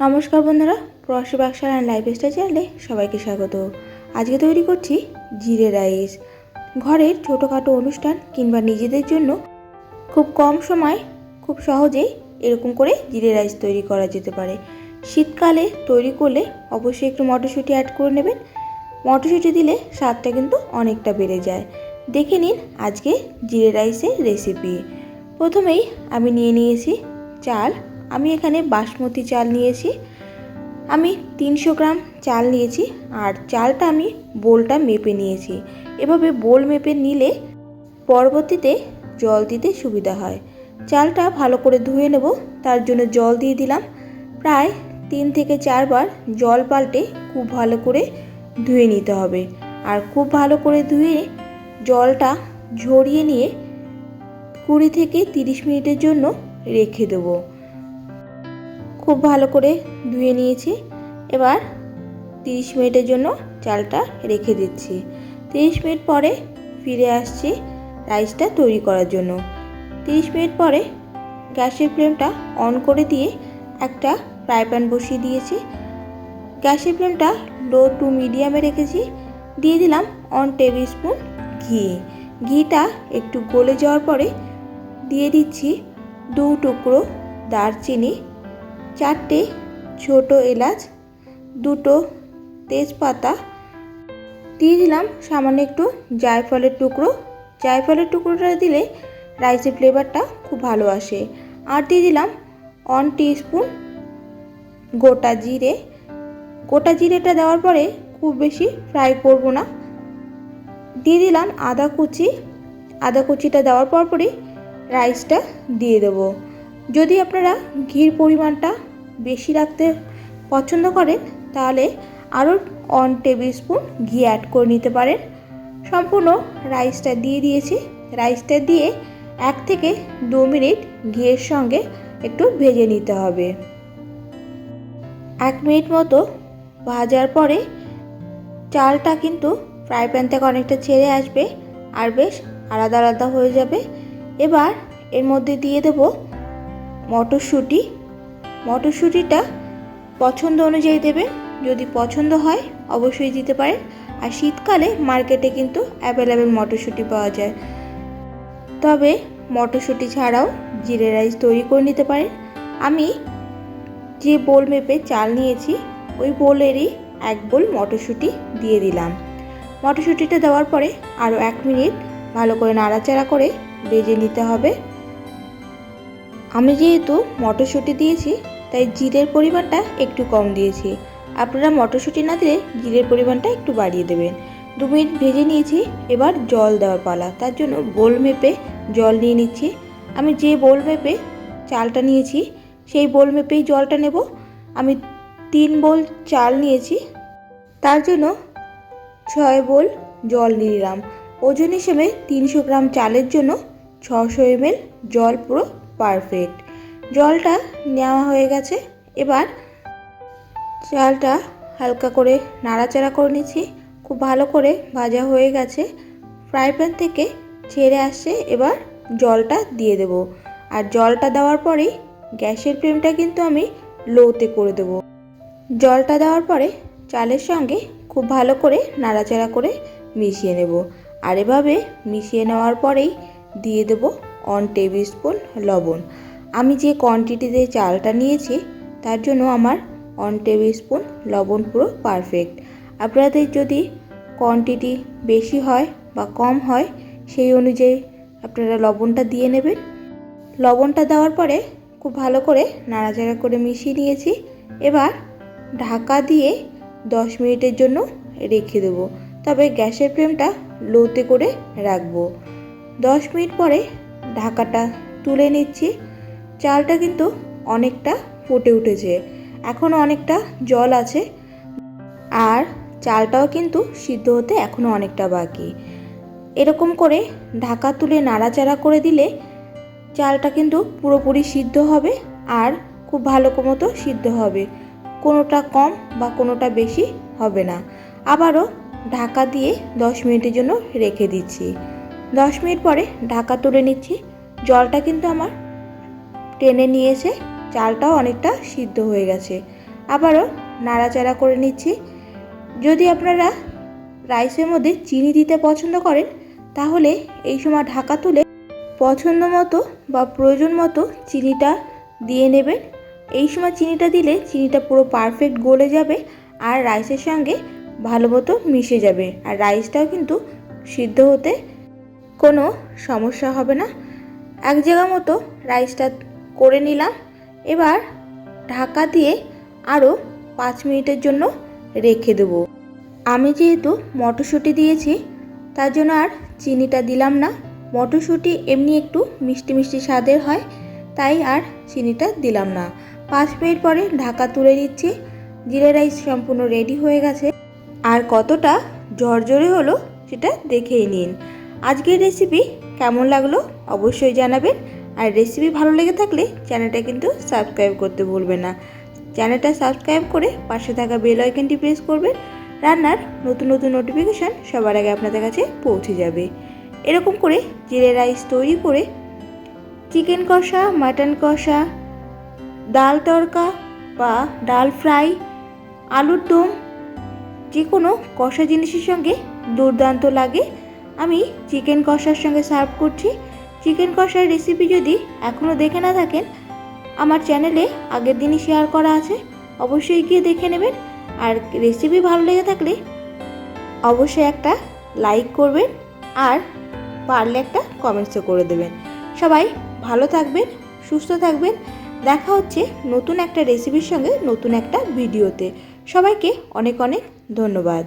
নমস্কার বন্ধুরা, প্রবাসী বাক্সার অ্যান্ড লাইফস্টাইল চ্যানেলে সবাইকে স্বাগত। আজকে তৈরি করছি জিরে রাইস। ঘরের ছোটোখাটো অনুষ্ঠান কিংবা নিজেদের জন্য খুব কম সময়, খুব সহজেই এরকম করে জিরে রাইস তৈরি করা যেতে পারে। শীতকালে তৈরি করলে অবশ্যই একটু মটরশুঁটি অ্যাড করে নেবেন। মটরশুঁটি দিলে স্বাদটা কিন্তু অনেকটা বেড়ে যায়। দেখে নিন আজকে জিরে রাইসের রেসিপি প্রথমেই আমি নিয়ে নিয়েছি চাল আমি এখানে বাসমতি চাল নিয়েছি। আমি তিনশো গ্রাম চাল নিয়েছি আর চালটা আমি বোলটা মেপে নিয়েছি। এভাবে বোল মেপে নিলে পরবর্তীতে জল দিতে সুবিধা হয়। চালটা ভালো করে ধুয়ে নেব, তার জন্য জল দিয়ে দিলাম। প্রায় তিন থেকে চারবার জল পাল্টে খুব ভালো করে ধুয়ে নিতে হবে। আর খুব ভালো করে ধুয়ে জলটা ঝরিয়ে নিয়ে কুড়ি থেকে তিরিশ মিনিটের জন্য রেখে দেবো। খুব ভালো করে ধুয়ে নিয়েছি। এবার তিরিশ মিনিটের জন্য চালটা রেখে দিচ্ছি। তিরিশ মিনিট পরে ফিরে আসছি রাইসটা তৈরি করার জন্য। তিরিশ মিনিট পরে গ্যাসের ফ্লেমটা অন করে দিয়ে একটা ফ্রাই প্যান বসিয়ে দিয়েছি। গ্যাসের ফ্লেমটা লো টু মিডিয়ামে রেখেছি। দিয়ে দিলাম অন টেবিল স্পুন ঘি। ঘিটা একটু গলে যাওয়ার পরে দিয়ে দিচ্ছি দু টুকরো দারচিনি চারটে ছোট এলাচ, দুটো তেজপাতা, দিয়ে দিলাম সামান্য একটু জায়ফলের টুকরো। জায়ফলের টুকরোটা দিলে রাইসের ফ্লেভারটা খুব ভালো আসে। আর দিয়ে দিলাম ওয়ান স্পুন গোটা জিরে। গোটা জিরেটা দেওয়ার পরে খুব বেশি ফ্রাই করব না। দিয়ে দিলাম আদা কুচি। আদা কুচিটা দেওয়ার পর পরই রাইসটা দিয়ে দেবো। যদি আপনারা ঘির পরিমাণটা বেশি রাখতে পছন্দ করেন তাহলে আরও ওয়ান টেবিল স্পুন ঘি অ্যাড করে নিতে পারেন। সম্পূর্ণ রাইসটা দিয়ে দিয়েছি। রাইসটা দিয়ে এক থেকে দু মিনিট ঘিয়ের সঙ্গে একটু ভেজে নিতে হবে। এক মিনিট মতো ভাজার পরে চালটা কিন্তু ফ্রাই প্যান থেকে অনেকটা ছেড়ে আসবে আর বেশ আলাদা আলাদা হয়ে যাবে। এবার এর মধ্যে দিয়ে দেব মটরশুঁটি মটরশুঁটিটা পছন্দ অনুযায়ী দেবেন যদি পছন্দ হয়, অবশ্যই দিতে পারেন। আর শীতকালে মার্কেটে কিন্তু অ্যাভেলেবেল মটরশুঁটি পাওয়া যায়। তবে মটরশুঁটি ছাড়াও জিরে রাইস তৈরি করে নিতে পারেন। আমি যে বোল মেপে চাল নিয়েছি, ওই বোলেরই এক বোল মটরশুঁটি দিয়ে দিলাম। মটরশুঁটিটা দেওয়ার পরে আরও এক মিনিট ভালো করে নাড়াচাড়া করে ভেজে নিতে হবে। আমি যেহেতু মটরশুঁটি দিয়েছি তাই জিরের পরিমাণটা একটু কম দিয়েছি। আপনারা মটরশুঁটি না দিলে জিরের পরিমাণটা একটু বাড়িয়ে দেবেন। দু মিনিট ভেজে নিয়েছি, এবার জল দেওয়ার পালা। তার জন্য বোল মেপে জল নিয়ে নিচ্ছি। আমি যে বোল মেপে চালটা নিয়েছি, সেই বোল মেপেই জলটা নেব। আমি তিন বোল চাল নিয়েছি, তার জন্য ছয় বোল জল নিয়ে নিলাম। ওজন হিসেবে তিনশো গ্রাম চালের জন্য ছশো এমএল জল পুরো পারফেক্ট। জলটা নেওয়া হয়ে গেছে। এবার চালটা হালকা করে নাড়াচাড়া করে নিচ্ছি। খুব ভালো করে ভাজা হয়ে গেছে। ফ্রাই প্যান থেকে ছেড়ে আসছে। এবার জলটা দিয়ে দেব। আর জলটা দেওয়ার পরেই গ্যাসের ফ্লেমটা কিন্তু আমি লোতে করে দেব। জলটা দেওয়ার পরে চালের সঙ্গে খুব ভালো করে নাড়াচাড়া করে মিশিয়ে নেব। আর এভাবে মিশিয়ে নেওয়ার পরেই দিয়ে দেব অন টেবিল স্পুন লবণ। আমি যে কোয়ান্টিটিতে চালটা নিয়েছি, তার জন্য আমার ওয়ান টেবিল স্পুন লবণ পুরো পারফেক্ট আপনাদের যদি কোয়ান্টিটি বেশি হয় বা কম হয়, সেই অনুযায়ী আপনারা লবণটা দিয়ে নেবেন। লবণটা দেওয়ার পরে খুব ভালো করে নাড়াচাড়া করে মিশিয়ে নিয়েছি। এবার ঢাকা দিয়ে দশ মিনিটের জন্য রেখে দেবো। তবে গ্যাসের ফ্লেমটা লোতে করে রাখব। দশ মিনিট পরে ঢাকাটা তুলে নিচ্ছি। চালটা কিন্তু অনেকটা ফুটে উঠেছে। এখনও অনেকটা জল আছে। আর চালটাও কিন্তু সিদ্ধ হতে এখনও অনেকটা বাকি। এরকম করে ঢাকা তুলে নাড়াচাড়া করে দিলে চালটা কিন্তু পুরোপুরি সিদ্ধ হবে আর খুব ভালো মতো সিদ্ধ হবে। কোনোটা কম বা কোনোটা বেশি হবে না। আবারও ঢাকা দিয়ে দশ মিনিটের জন্য রেখে দিচ্ছি। দশ মিনিট পরে ঢাকা তুলে নিচ্ছি। জলটা কিন্তু আমার টেনে নিয়েছে, চালটাও অনেকটা সিদ্ধ হয়ে গেছে। আবারও নাড়াচাড়া করে নিচ্ছি। যদি আপনারা রাইসের মধ্যে চিনি দিতে পছন্দ করেন, তাহলে এই সময় ঢাকা তুলে পছন্দ মতো বা প্রয়োজন মতো চিনিটা দিয়ে নেবেন। এই সময় চিনিটা দিলে চিনিটা পুরো পারফেক্ট গলে যাবে আর রাইসের সঙ্গে ভালো মতো মিশে যাবে। আর রাইসটাও কিন্তু সিদ্ধ হতে কোনো সমস্যা হবে না। এক জায়গা মতো রাইসটা করে নিলাম। এবার ঢাকা দিয়ে আরও পাঁচ মিনিটের জন্য রেখে দেবো। আমি যেহেতু মটরশুঁটি দিয়েছি, তার জন্য আর চিনিটা দিলাম না। মটরশুঁটি এমনি একটু মিষ্টি মিষ্টি স্বাদের হয়, তাই আর চিনিটা দিলাম না। পাঁচ মিনিট পরে ঢাকা তুলে নিচ্ছি। জিরে রাইস সম্পূর্ণ রেডি হয়ে গেছে। আর কতটা ঝরঝরে হলো সেটা দেখেই নিন। আজকের রেসিপি কেমন লাগল অবশ্যই জানাবেন। আর রেসিপি ভালো লেগে থাকলে চ্যানেলটা কিন্তু সাবস্ক্রাইব করতে ভুলবেন না। চ্যানেলটা সাবস্ক্রাইব করে পাশে থাকা বেল আইকনটি প্রেস করবেন। রান্নার নতুন নতুন নোটিফিকেশান সবার আগে আপনাদের কাছে পৌঁছে যাবে। এরকম করে জিরে রাইস তৈরি করে চিকেন কষা মাটন কষা, ডাল তড়কা বা ডাল ফ্রাই আলুর দম যে কোনো কষা জিনিসের সঙ্গে দুর্দান্ত লাগে। আমি চিকেন কষার সঙ্গে সার্ভ করছি। চিকেন কষার রেসিপি যদি এখনও দেখে না থাকেন, আমার চ্যানেলে আগের দিনই শেয়ার করা আছে, অবশ্যই গিয়ে দেখে নেবেন। আর রেসিপি ভালো লেগে থাকলে অবশ্যই একটা লাইক করবেন আর পারলে একটা কমেন্টসও করে দেবেন। সবাই ভালো থাকবেন, সুস্থ থাকবেন। দেখা হচ্ছে নতুন একটা রেসিপির সঙ্গে নতুন একটা ভিডিওতে সবাইকে অনেক অনেক ধন্যবাদ।